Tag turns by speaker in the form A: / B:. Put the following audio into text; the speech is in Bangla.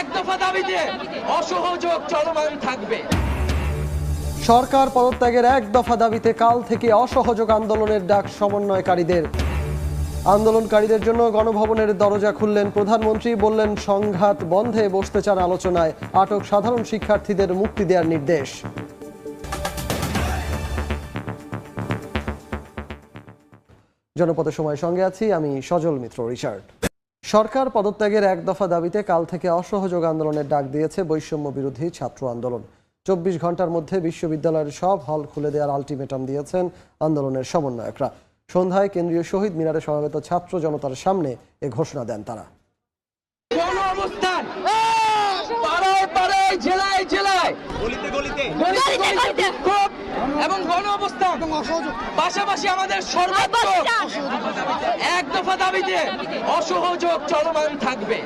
A: এক দফা দাবিতে অসহযোগ চলমান থাকবে।
B: সরকার পদত্যাগের এক দফা দাবিতে কাল থেকে অসহযোগ আন্দোলনের ডাক সমন্বয়কারীদের। আন্দোলনকারীদের জন্য গণভবনের দরজা খুললেন প্রধানমন্ত্রী, বললেন, সংঘাত বন্ধে বসতে চান আলোচনায়। আটক সাধারণ শিক্ষার্থীদের মুক্তি দেওয়ার নির্দেশ। জনপথের সময় সঙ্গে আছি আমি সজল মিত্র রিচার্ড সরকার পদত্যাগের এক দফা দাবিতে কাল থেকে অসহযোগ আন্দোলনের ডাক দিয়েছে বৈষম্য বিরোধী ছাত্র আন্দোলন। চব্বিশ ঘণ্টার মধ্যে বিশ্ববিদ্যালয়ের সব হল খুলে দেওয়ার আলটিমেটাম দিয়েছেন আন্দোলনের সমন্বয়করা। সন্ধ্যায় কেন্দ্রীয় শহীদ মিনারে সমাবেত ছাত্র জনতার সামনে এ ঘোষণা দেন তারা।
A: জেলায় জেলায়!
C: গলিতে গলিতে!
A: পাশাপাশি আমাদের সর্বাত্মক এক দফা দাবিতে অসহযোগ চলমান থাকবে।